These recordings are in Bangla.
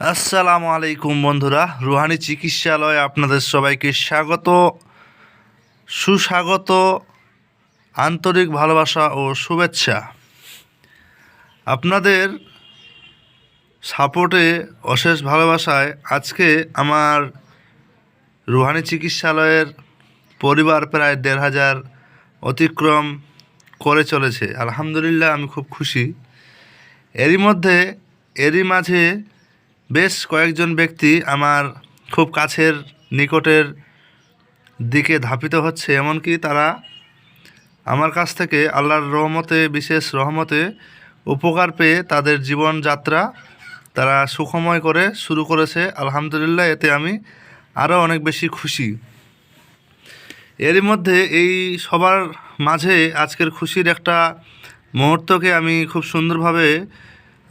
আসসালামু আলাইকুম বন্ধুরা, রুহানি চিকিৎসালয়ে আপনাদের সবাইকে স্বাগত। সুস্বাগত, আন্তরিক ভালোবাসা ও শুভেচ্ছা। আপনাদের সাপোর্টে, অশেষ ভালোবাসায় আজকে আমার রুহানি চিকিৎসালয়ের পরিবার প্রায় দেড় হাজার অতিক্রম করে চলেছে। আলহামদুলিল্লাহ, আমি খুব খুশি। এরই মধ্যে, এরই মাঝে বেশ কয়েকজন ব্যক্তি আমার খুব কাছের নিকটের দিকে ধাপিত হচ্ছে, এমনকি তারা আমার কাছ থেকে আল্লাহর রহমতে, বিশেষ রহমতে উপকার পেয়ে তাদের জীবনযাত্রা তারা সুখময় করে শুরু করেছে। আলহামদুলিল্লাহ, এতে আমি আরও অনেক বেশি খুশি। এরই মধ্যে এই সবার মাঝে আজকের খুশির একটা মুহূর্তকে আমি খুব সুন্দরভাবে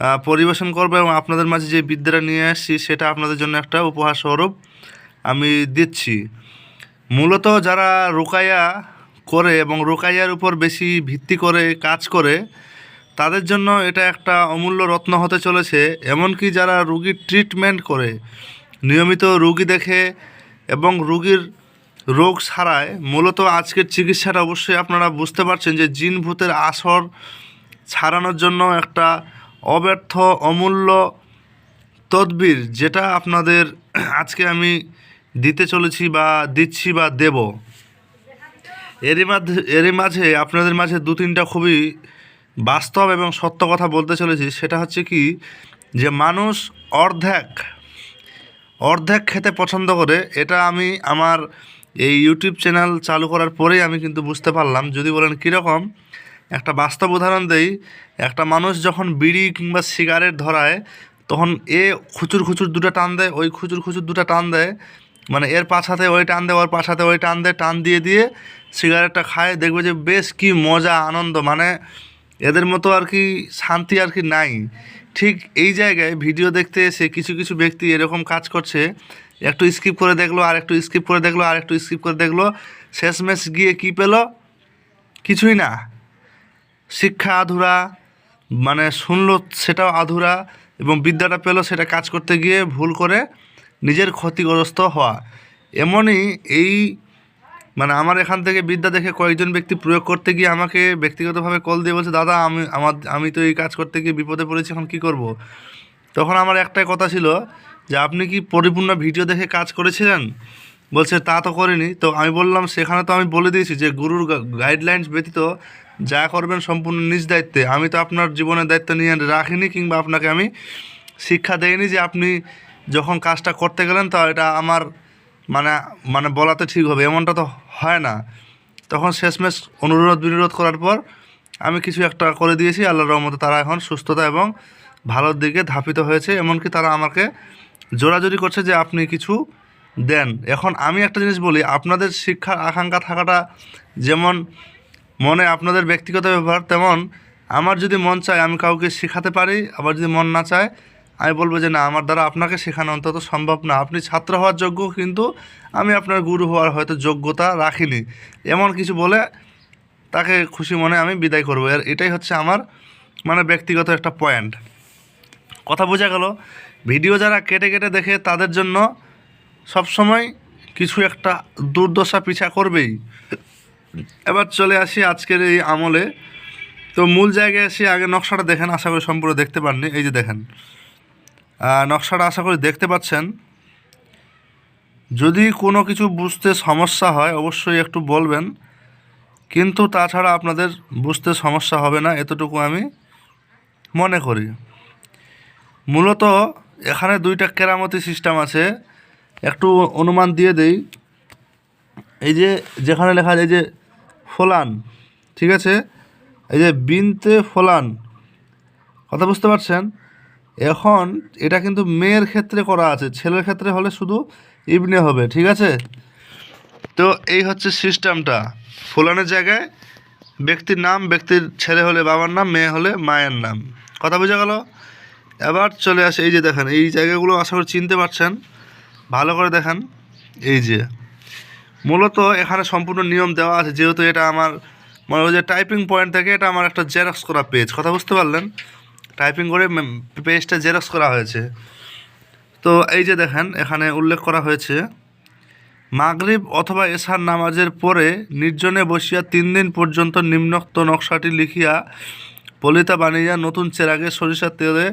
পরিবেশন করব এবং আপনাদের মাঝে যে বিদ্যাটা নিয়ে আসছি, সেটা আপনাদের জন্য একটা উপহার স্বরূপ আমি দিচ্ছি। মূলত যারা রোকাইয়া করে এবং রোকাইয়ার উপর বেশি ভিত্তি করে কাজ করে, তাদের জন্য এটা একটা অমূল্য রত্ন হতে চলেছে। এমনকি যারা রুগীর ট্রিটমেন্ট করে, নিয়মিত রুগী দেখে এবং রুগীর রোগ ছাড়ায় মূলত আজকের চিকিৎসাটা অবশ্যই আপনারা বুঝতে পারছেন যে জিন ভূতের আসর ছাড়ানোর জন্য একটা অব্যর্থ, অমূল্য তদবির যেটা আপনাদের আজকে আমি দিতে চলেছি বা দিচ্ছি বা দেব। এরই মাঝে এরই মাঝে, আপনাদের মাঝে দু তিনটা খুবই বাস্তব এবং সত্য কথা বলতে চলেছি। সেটা হচ্ছে কি যে মানুষ অর্ধেক অর্ধেক খেতে পছন্দ করে, এটা আমি আমার এই ইউটিউব চ্যানেল চালু করার পরেই আমি কিন্তু বুঝতে পারলাম। যদি বলেন কীরকম একটা বাস্তব উদাহরণ দেই, একটা মানুষ যখন বিড়ি কিংবা সিগারেট ধরায়, তখন এ খুচুর খুচুর দুটো টান দেয়, ওই খুচুর খুচুর দুটো টান দেয় মানে এর পাছাতে ওই টান দেয়, ওর পাছাতে ওই টান দেয়, টান দিয়ে দিয়ে সিগারেটটা খায়, দেখবে যে বেশ কি মজা, আনন্দ মানে এদের মতো আর কি শান্তি আর কি নাই। ঠিক এই জায়গায় ভিডিও দেখতে এসে কিছু কিছু ব্যক্তি এরকম কাজ করছে, একটু স্কিপ করে দেখল, আর একটু স্কিপ করে দেখল, আর একটু স্কিপ করে দেখল, শেষমেশ গিয়ে কী পেল? কিছুই না। শিক্ষা আধুরা মানে শুনলো সেটাও আধুরা এবং বিদ্যাটা পেল সেটা কাজ করতে গিয়ে ভুল করে নিজের ক্ষতিগ্রস্ত হওয়া। এমনই এই মানে আমার এখান থেকে বিদ্যা দেখে কয়েকজন ব্যক্তি প্রয়োগ করতে গিয়ে আমাকে ব্যক্তিগতভাবে কল দিয়ে বলছে, দাদা, আমি, আমার, আমি তো এই কাজ করতে গিয়ে বিপদে পড়েছি, এখন কী করব। তখন আমার একটাই কথা ছিল যে, আপনি কি পরিপূর্ণ ভিডিও দেখে কাজ করেছিলেন? বলছে, তা তো করিনি। তো আমি বললাম, সেখানে তো আমি বলে দিয়েছি যে, গুরুর গাইডলাইন্স ব্যতীত যা করবেন সম্পূর্ণ নিজ দায়িত্বে। আমি তো আপনার জীবনের দায়িত্ব নিয়ে রাখিনি কিংবা আপনাকে আমি শিক্ষা দেইনি যে আপনি যখন কাজটা করতে গেলেন তো এটা আমার মানে মানে বলাতে ঠিক হবে, এমনটা তো হয় না। তখন শেষমেশ অনুরোধ বিনোরোধ করার পর আমি কিছু একটা করে দিয়েছি, আল্লাহর রহমতে তারা এখন সুস্থতা এবং ভালোর দিকে ধাপিত হয়েছে, এমনকি তারা আমাকে জোরাজোরি করছে যে আপনি কিছু দেন। এখন আমি একটা জিনিস বলি, আপনাদের শিক্ষার আকাঙ্ক্ষা থাকাটা যেমন মনে আপনাদের ব্যক্তিগত ব্যাপার তেমন। আমার যদি মন চায় আমি কাউকে শেখাতে পারি, আবার যদি মন না চায়, আমি বলব যে না, আমার দ্বারা আপনাকে শেখানো অন্তত সম্ভব না। আপনি ছাত্র হওয়ার যোগ্য কিন্তু আমি আপনার গুরু হওয়ার হয়তো যোগ্যতা রাখিনি। এমন কিছু বলে তাকে খুশি মনে আমি বিদায় করব। আর এটাই হচ্ছে আমার মানে ব্যক্তিগত একটা পয়েন্ট। কথা বোঝা গেল। ভিডিও যারা কেটে কেটে দেখে তাদের জন্য সবসময় কিছু একটা দুর্দশা পিছা করবেই। এবার চলে আসি আজকের এই আমলে। তো মূল জায়গায় এসে আগে নকশাটা দেখেন, আশা করি সম্পূর্ণ দেখতে পাননি। এই যে দেখেন। নকশাটা আশা করি দেখতে পাচ্ছেন। যদি কোনো কিছু বুঝতে সমস্যা হয়, অবশ্যই একটু বলবেন। কিন্তু তাছাড়া আপনাদের বুঝতে সমস্যা হবে না, এতটুকু আমি মনে করি। মূলত এখানে দুইটা কেরামতি সিস্টেম আছে। একটু অনুমান দিয়ে দেই। এই যে যেখানে লেখা এই যে ফোলান, ঠিক আছে? এই যে বিনতে ফোলান, কথা বুঝতে পারছেন? এখন এটা কিন্তু মেয়ের ক্ষেত্রে করা আছে, ছেলের ক্ষেত্রে হলে শুধু ইবনে হবে, ঠিক আছে? তো এই হচ্ছে সিস্টেমটা, ফোলানের জায়গায় ব্যক্তির নাম, ব্যক্তির ছেলে হলে বাবার নাম, মেয়ে হলে মায়ের নাম, কথা বোঝা গেল? এবার চলে আসে, এই যে দেখেন, এই জায়গাগুলো আশা করি চিনতে পারছেন, ভালো করে দেখেন, এই যে। মূলত এখানে সম্পূর্ণ নিয়ম দেওয়া আছে, যেহেতু এটা আমার মনে হয় যে টাইপিং পয়েন্ট থেকে এটা আমার একটা জেরক্স করা পেজ কথা বুঝতে পারলেন? টাইপিং করে পেজটা জেরক্স করা হয়েছে। তো এই যে দেখেন, এখানে উল্লেখ করা হয়েছে, মাগরিব অথবা এশার নামাজের পরে নির্জনে বসিয়া তিন দিন পর্যন্ত নিম্নোক্ত নকশাটি লিখিয়া পলিতা বানিয়া নতুন চেরাগে সরিষার তেলে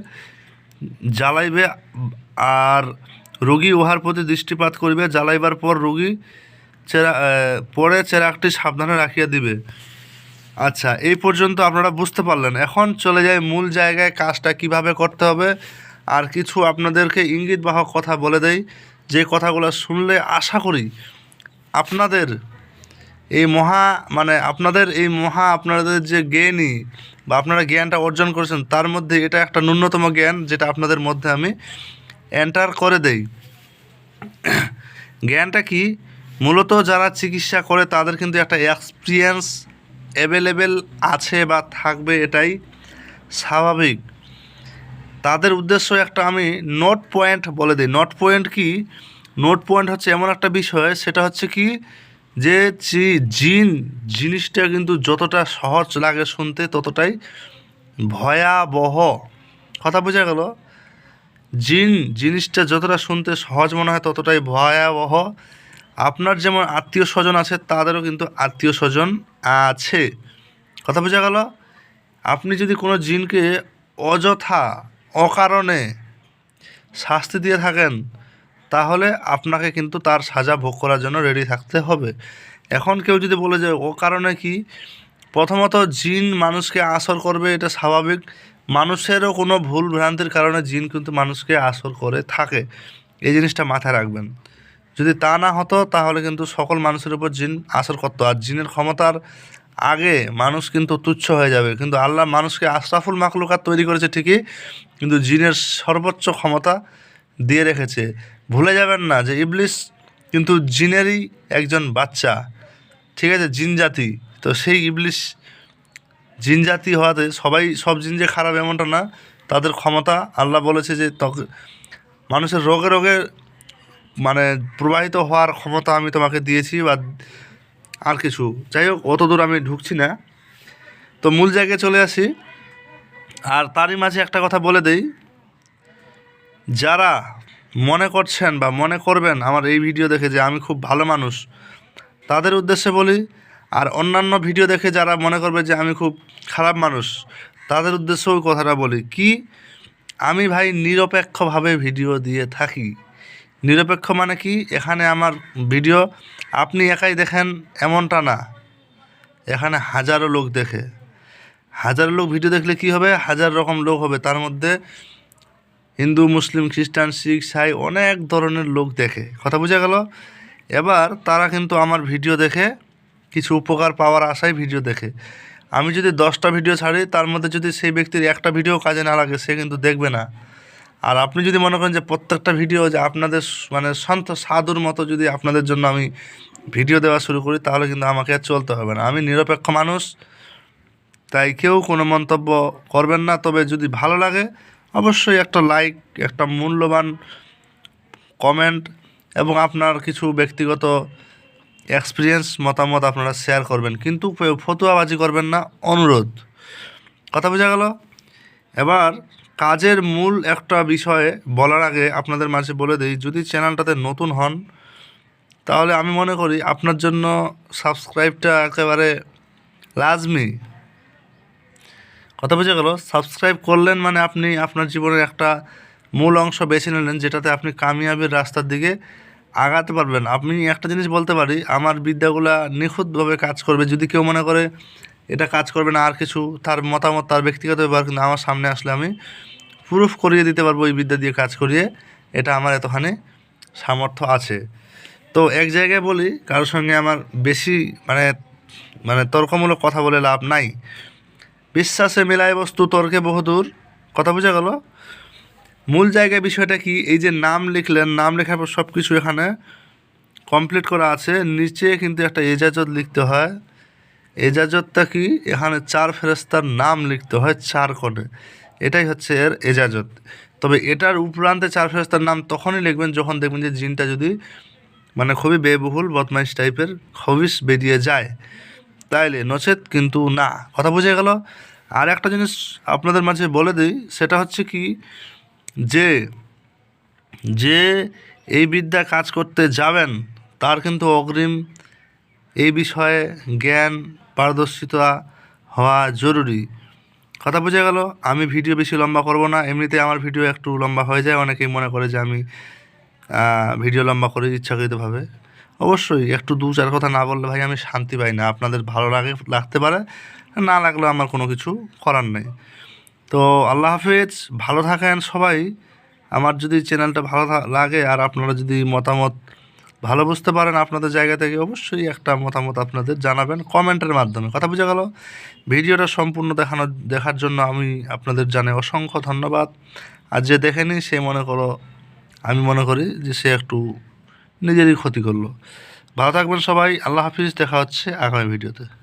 জ্বালাইবে, আর রোগী উহার প্রতি দৃষ্টিপাত করিবে। জ্বালাইবার পর রোগী চেরা পরে চেরাগটি সাবধানে রাখিয়া দিবে। আচ্ছা এই পর্যন্ত আপনারা বুঝতে পারলেন। এখন চলে যায় মূল জায়গায় কাজটা কীভাবে করতে হবে। আর কিছু আপনাদেরকে ইঙ্গিত বাহক কথা বলে দেই। যে কথাগুলো শুনলে আশা করি আপনাদের এই মহা মানে আপনাদের এই মহা, আপনাদের যে জ্ঞানী বা আপনারা জ্ঞানটা অর্জন করেছেন, তার মধ্যে এটা একটা ন্যূনতম জ্ঞান যেটা আপনাদের মধ্যে আমি এন্টার করে দেই। জ্ঞানটা কি? মূলত যারা চিকিৎসা করে তাদের কিন্তু একটা এক্সপিরিয়েন্স অ্যাভেলেবেল আছে বা থাকবে এটাই স্বাভাবিক। তাদের উদ্দেশ্য একটা আমি নোট পয়েন্ট বলে দিই। নোট পয়েন্ট কি? নোট পয়েন্ট হচ্ছে এমন একটা বিষয়, সেটা হচ্ছে কি? যে জিন জিনিসটা কিন্তু যতটা সহজ লাগে শুনতে ততটাই ভয়াবহ। কথা বোঝা গেল? জিন জিনিসটা যতটা শুনতে সহজ মনে হয় ততটাই ভয়াবহ। আপনার যেমন আত্মীয় স্বজন আছে, তাদেরও কিন্তু আত্মীয় স্বজন আছে। কথা বোঝা গেল? আপনি যদি কোনো জিনকে অযথা, অকারণে শাস্তি দিয়ে থাকেন, তাহলে আপনাকে কিন্তু তার সাজা ভোগ করার জন্য রেডি থাকতে হবে। এখন কেউ যদি বলে যে ও কারণে কি? প্রথমত, জিন মানুষকে আসর করবে, এটা স্বাভাবিক। মানুষেরও কোনো ভুল ভ্রান্তির কারণে জিন কিন্তু মানুষকে আসর করে থাকে। এই জিনিসটা মাথায় রাখবেন। যদি তা না হতো, তাহলে কিন্তু সকল মানুষের উপর জিন আসর করতো। আর জিনের ক্ষমতার আগে মানুষ কিন্তু তুচ্ছ হয়ে যাবে। কিন্তু আল্লাহ মানুষকে আশরাফুল মাখলুকাত তৈরি করেছে ঠিকই, কিন্তু জিনের সর্বোচ্চ ক্ষমতা দিয়ে রেখেছে। ভুলে যাবেন না যে ইবলিস কিন্তু জিনেরই একজন বাচ্চা। ঠিক আছে, জিন জাতি। তো সেই ইবলিস জিন জাতি হওয়াতে সবাই, সব জিন যে খারাপ এমনটা না, তাদের ক্ষমতা আল্লাহ বলেছে যে মানুষের রোগে রোগে মানে প্রবাহিত হওয়ার ক্ষমতা আমি তোমাকে দিয়েছি বা আর কিছু। যাই হোক, অত দূর আমি ঢুকছি না। তো মূল জায়গায় চলে আসি। আর তারই মাঝে একটা কথা বলে দেই। যারা মনে করছেন বা মনে করবেন আমার এই ভিডিও দেখে যে আমি খুব ভালো মানুষ, তাদের উদ্দেশ্যে বলি, আর অন্যান্য ভিডিও দেখে যারা মনে করবে যে আমি খুব খারাপ মানুষ, তাদের উদ্দেশ্যেও ওই কথাটা বলি, কি আমি ভাই নিরপেক্ষভাবে ভিডিও দিয়ে থাকি। নিরপেক্ষ মানে কি? এখানে আমার ভিডিও, আপনি একাই দেখেন এমনটা না। এখানে হাজারো লোক দেখে। হাজারো লোক ভিডিও দেখলে কি হবে? হাজার রকম লোক হবে। তার মধ্যে হিন্দু, মুসলিম, খ্রিস্টান, শিখ, সাই অনেক ধরনের লোক দেখে। কথা বোঝা গেল? এবার তারা কিন্তু আমার ভিডিও দেখে, কিছু উপকার পাওয়ার আশায় ভিডিও দেখে। আমি যদি দশটা ভিডিও ছাড়ি, তার মধ্যে যদি সেই ব্যক্তির একটা ভিডিও কাজে না লাগে, সে কিন্তু দেখবে না। আর আপনি যদি মনে করেন যে প্রত্যেকটা ভিডিও যে আপনাদের মানে সন্ত সাধুর মতো যদি আপনাদের জন্য আমি ভিডিও দেওয়া শুরু করি, তাহলে কিন্তু আমাকে আর চলতে হবে না। আমি নিরপেক্ষ মানুষ, তাই কেউ কোনো মন্তব্য করবেন না। তবে যদি ভালো লাগে, অবশ্যই একটা লাইক, একটা মূল্যবান কমেন্ট এবং আপনার কিছু ব্যক্তিগত এক্সপিরিয়েন্স, মতামত আপনারা শেয়ার করবেন। কিন্তু ফতুয়াবাজি করবেন না, অনুরোধ। কথা বোঝা গেল? এবার কাজের মূল একটা বিষয়ে বলার আগে আপনাদের মাঝে বলে দিই, যদি চ্যানেলটাতে নতুন হন, তাহলে আমি মনে করি আপনার জন্য সাবস্ক্রাইবটা একেবারে লাজমি। কথা বোঝা গেল? সাবস্ক্রাইব করলেন মানে আপনি আপনার জীবনের একটা মূল অংশ বেছে নিলেন, যেটাতে আপনি কামিয়াবির রাস্তার দিকে আগাতে পারবেন। আপনি একটা জিনিস বলতে পারি, আমার বিদ্যাগুলা নিখুঁতভাবে কাজ করবে। যদি কেউ মনে করে এটা কাজ করবে না, আর কিছু তার মতামত, তার ব্যক্তিগত ব্যাপার কিন্তু আমার সামনে আসলে আমি প্রুফ করিয়ে দিতে পারব এই বিদ্যা দিয়ে কাজ করিয়ে। এটা আমার এতখানি সামর্থ্য আছে। তো এক জায়গায় বলি, কারোর সঙ্গে আমার বেশি মানে মানে তর্কমূলক কথা বলে লাভ নাই। বিশ্বাসে মেলায় বস্তু, তর্কে বহুদূর। কথা বোঝা গেল? মূল জায়গায় বিষয়টা কি? এই যে নাম লিখলেন, নাম লেখার পর সব কিছু এখানে কমপ্লিট করা আছে। নিচে কিন্তু একটা এজাজত লিখতে হয়। এজাজতটা কি? এখানে চার ফেরেস্তার নাম লিখতে হয় চার কোণে এটাই হচ্ছে এর এজাজত। তবে এটার উপরান্তে চার ফেরেস্তার নাম তখনই লিখবেন যখন দেখবেন যে জিনটা যদি মানে খুবই ব্যয়বহুল বদমাইশ টাইপের খবিস বেরিয়ে যায়। তাইলে নচেত কিন্তু না। কথা বুঝে গেল? আর একটা জিনিস আপনাদের মাঝে বলে দিই, সেটা হচ্ছে কি? যে যে এই বিদ্যা কাজ করতে যাবেন, তার কিন্তু অগ্রিম এই বিষয়ে জ্ঞান পারদর্শিতা হওয়া জরুরি। কথা বোঝা গেল? আমি ভিডিও বেশি লম্বা করব না। এমনিতে আমার ভিডিও একটু লম্বা হয়ে যায়। অনেকেই মনে করে যে আমি ভিডিও লম্বা করি ইচ্ছাকৃতভাবে। অবশ্যই একটু দু চার কথা না বললে ভাই আমি শান্তি পাই না। আপনাদের ভালো লাগে, লাগতে পারে। না লাগলেও আমার কোনো কিছু করার নেই। তো আল্লাহ হাফেজ, ভালো থাকেন সবাই। আমার যদি চ্যানেলটা ভালো লাগে আর আপনারা যদি মতামত ভালো বুঝতে পারেন আপনাদের জায়গা থেকে অবশ্যই একটা মতামত আপনাদের জানাবেন কমেন্টের মাধ্যমে। কথা বোঝা গেল? ভিডিওটা সম্পূর্ণ দেখানো দেখার জন্য আমি আপনাদের জানে অসংখ্য ধন্যবাদ। আর যে দেখেনি সে মনে করো, আমি মনে করি যে সে একটু নিজেরই ক্ষতি করল। ভালো থাকবেন সবাই। আল্লাহ হাফিজ। দেখা হচ্ছে আগামী ভিডিওতে।